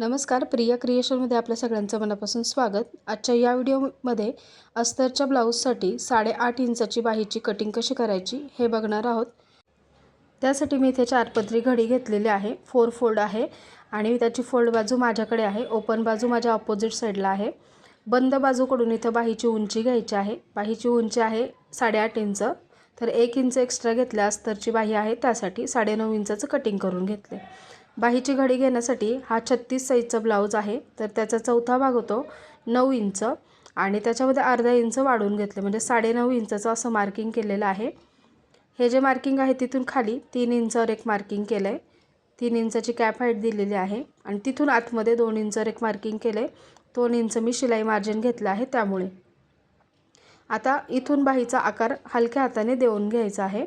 नमस्कार प्रिया क्रिएशनमध्ये आपल्या सगळ्यांचं मनापासून स्वागत. आजच्या या व्हिडिओमध्ये अस्तरच्या ब्लाऊजसाठी साडेआठ इंचाची बाहीची कटिंग कशी करायची हे बघणार आहोत. त्यासाठी मी इथे चारपदरी घडी घेतलेली आहे. फोर फोल्ड आहे आणि त्याची फोल्ड बाजू माझ्याकडे आहे. ओपन बाजू माझ्या ऑपोजिट साईडला आहे. बंद बाजूकडून इथं बाहीची उंची घ्यायची आहे. बाहीची उंची आहे साडेआठ इंच. तर एक इंच एक्स्ट्रा घेतल्या अस्तरची बाही आहे त्यासाठी साडेनऊ इंचाचं कटिंग करून घेतले. बाहीची घडी घेण्यासाठी हा छत्तीस साईजचा ब्लाऊज आहे. तर त्याचा चौथा भाग होतो नऊ इंच आणि त्याच्यामध्ये अर्धा इंच वाढवून घेतलं. म्हणजे साडेनऊ इंचाचं असं मार्किंग केलेलं आहे. हे जे मार्किंग आहे तिथून खाली तीन इंचावर एक मार्किंग केलं आहे तीन इंचाची कॅप हाईट दिलेली आहे आणि तिथून आतमध्ये दोन इंचावर एक मार्किंग केलं आहे दोन इंच मी शिलाई मार्जिन घेतलं आहे त्यामुळे. आता इथून बाहीचा आकार हलक्या हाताने देऊन घ्यायचा आहे.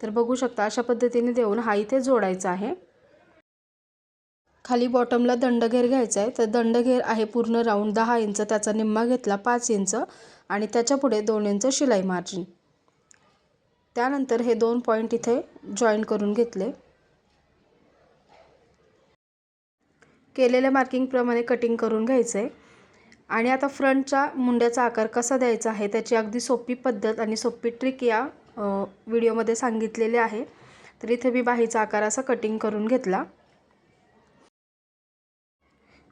तर बघू शकता अशा पद्धतीने देऊन हा इथे जोडायचा आहे. खाली बॉटमला दंडघेर घ्यायचा आहे तर दंडघेर आहे पूर्ण राऊंड दहा इंच. त्याचा निम्मा घेतला पाच इंच आणि त्याच्यापुढे दोन इंच शिलाई मार्जिन. त्यानंतर हे दोन पॉईंट इथे जॉईन करून घेतले. केलेल्या मार्किंगप्रमाणे कटिंग करून घ्यायचं आहे आणि आता फ्रंटच्या मुंड्याचा आकार कसा द्यायचा आहे त्याची अगदी सोपी पद्धत आणि सोपी ट्रिक या व्हिडिओमध्ये सांगितलेली आहे. तर इथे मी बाहीचा आकार असा कटिंग करून घेतला.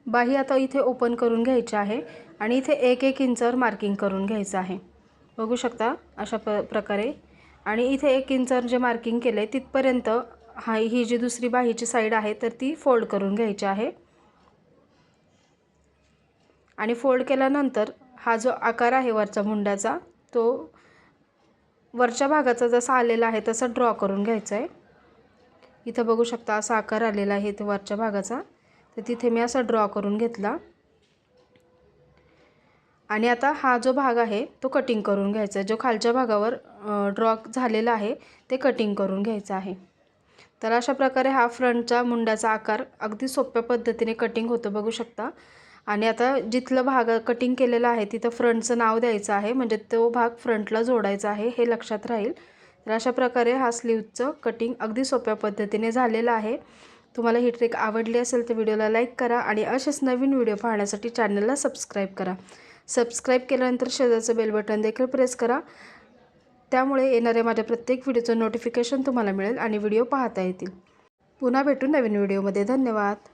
बाही आता इथे ओपन करून घ्यायची आहे आणि इथे एक एक इंचावर मार्किंग करून घ्यायचं आहे. बघू शकता अशा प प्रकारे. आणि इथे एक इंचावर जे मार्किंग केलं आहे तिथपर्यंत हा ही जी दुसरी बाहीची साईड आहे तर ती फोल्ड करून घ्यायची आहे. आणि फोल्ड केल्यानंतर हा जो आकार आहे वरच्या मुंड्याचा तो वरच्या भागाचा जसा आलेला आहे तसा ड्रॉ करून घ्यायचा आहे. इथं बघू शकता असा आकार आलेला आहे ते वरच्या भागाचा. तर तिथे मी असा ड्रॉ करून घेतला. आणि आता हा जो भाग आहे तो कटिंग करून घ्यायचा आहे. जो खालच्या भागावर ड्रॉ झालेला आहे ते कटिंग करून घ्यायचं आहे. तर अशा प्रकारे हा फ्रंटच्या मुंड्याचा आकार अगदी सोप्या पद्धतीने कटिंग होतं बघू शकता. आणि आता जिथलं भाग कटिंग केलेलं आहे तिथं फ्रंटचं नाव द्यायचं आहे. म्हणजे तो भाग फ्रंटला जोडायचा आहे हे लक्षात राहील. तर अशा प्रकारे हा स्लीवचं कटिंग अगदी सोप्या पद्धतीने झालेलं आहे. तुम्हाला ही ट्रिक आवडली असेल तर व्हिडिओला लाईक करा आणि असेच नवीन व्हिडिओ पाहण्यासाठी चॅनलला सबस्क्राईब करा. सबस्क्राईब केल्यानंतर शेजारचं बेल बटन देखील प्रेस करा. त्यामुळे येणाऱ्या माझ्या प्रत्येक व्हिडिओचं नोटिफिकेशन तुम्हाला मिळेल आणि व्हिडिओ पाहता येतील. पुन्हा भेटू नवीन व्हिडिओमध्ये धन्यवाद.